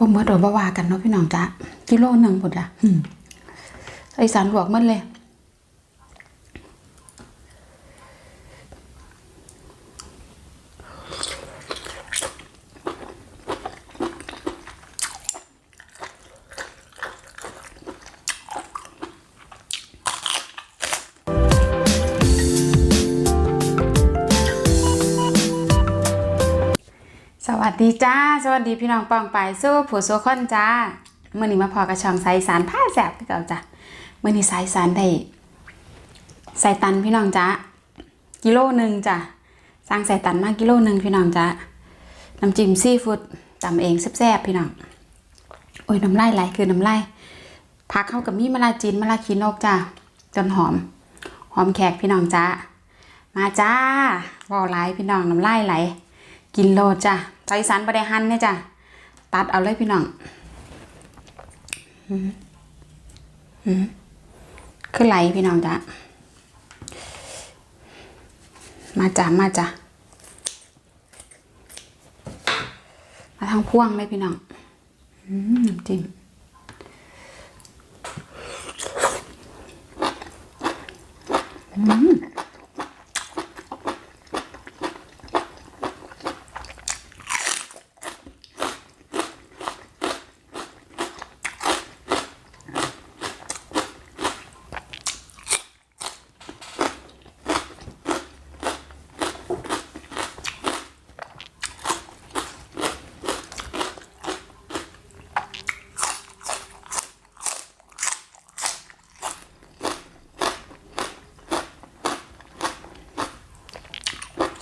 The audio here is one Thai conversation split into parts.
บ่เมื่อโดนบ่ว่ากันเนาะพี่น้องจ้ะกิโลหนึ่งหมดอะไอสารหลวกมันเลย วัสดีจ้า สวัสดีพี่น้องปองไปสู้ผู้สู้คนจ้าเมื่อนี้มาพอกระชองใส่สารผ้าแสบคือเก่าจ้ะเมื่อนี้ใส่สารได้ใส่ตันพี่น้องจ้ากิโลหนึ่งจ้ะสั่งใส่ตันมากกิโลหนึ่งพี่น้องจ้าน้ำจิ้มซีฟู้ดตำเองแซ่บๆพี่น้องโอ้ยน้ำลายไหลคือน้ำลายผักเข้ากับมีมะลาจีนมะลาขีนกจ้าจนหอม หอมแขกพี่น้องจ้ามาจ้าวอลายพี่น้องน้ำลายไหลกินโลดจ้ะ ใจสันบไดหันเนี่ยจ้ะตัดเอาเลยพี่น้องหืมหืมคือไหลพี่น้องจ้ะมาจ้ะมาจ้ะมาทางพ่วงเลยพี่น้องน้ำจิ้มอืม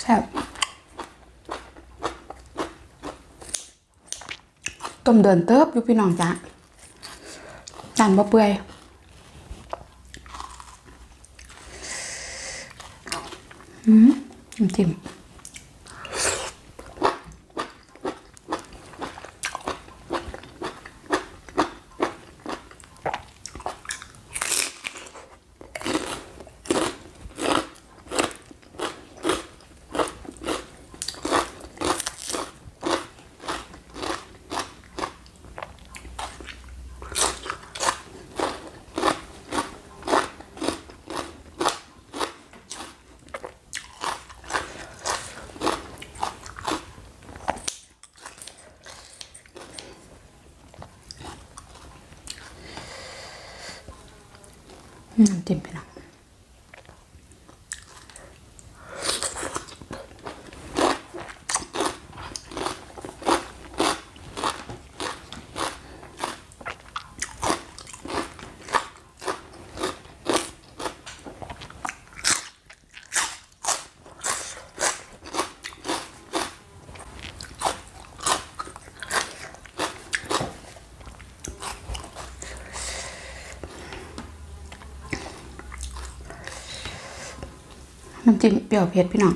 แซ่บ ต้มเดินเติบอยู่พี่น้องจ้ะจานบ่เปื่อยอืมจิ้ม อืม มพี่น้องน้ำจิ้มเปรี้ยวเผ็ดพี่น้อง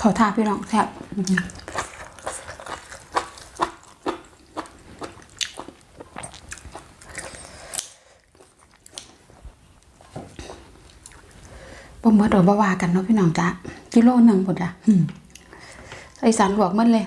ขอทาพี่น้องแซ่บอื้อหือบ่เมื่อโดยบ่วากันเนาะพี่น้องจ้ะกิโลหนึ่งหมดอะไอสารลวกมันเลย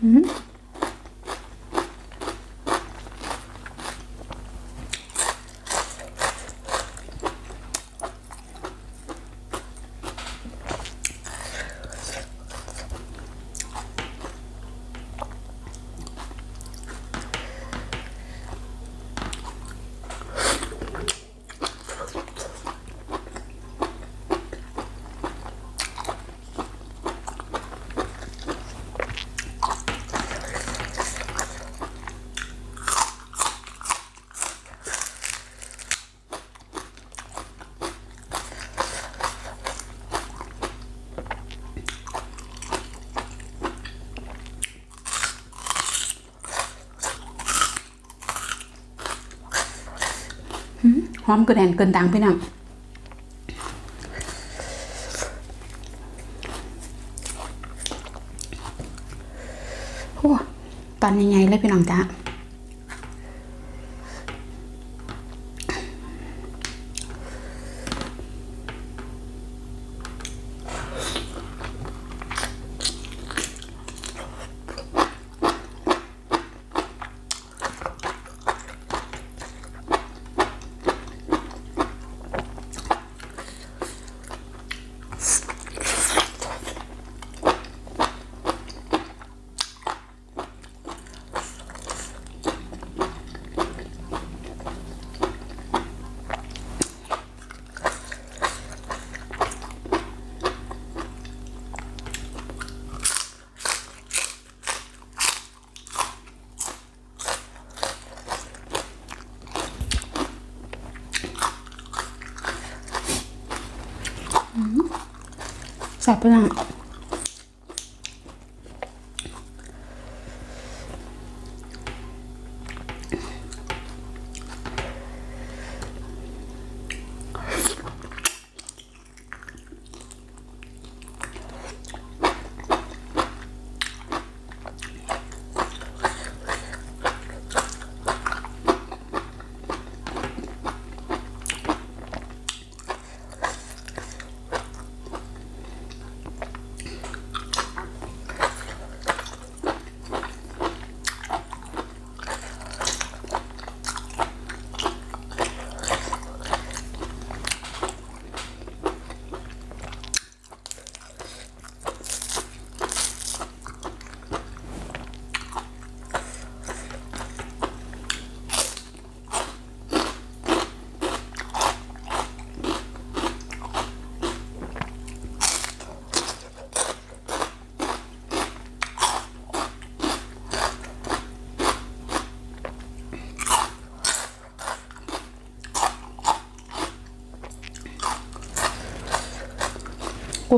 嗯。 หอมกระแดนเกินดังพี่น้องตอนยังไงเลยพี่น้องจ้า แซ่บ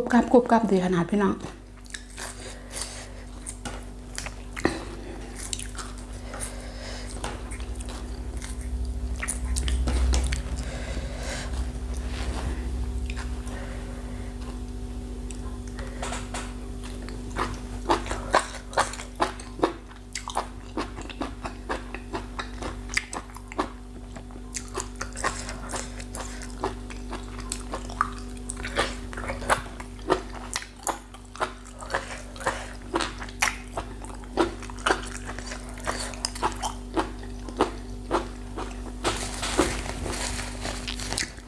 กรุบกรับกรุบกรับดีขนาดพี่น้อง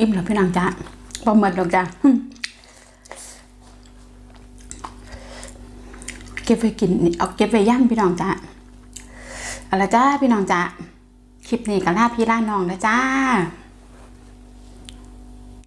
อิ่มแล้วพี่น้องจ้าบ่หมดหรอกจ้าเก็บไว้กินนี่เอาเก็บไว้ย่างพี่น้องจ้าเอาละจ้าพี่น้องจ้าคลิปนี้ก็ลาพี่ล่าน้องนะจ้า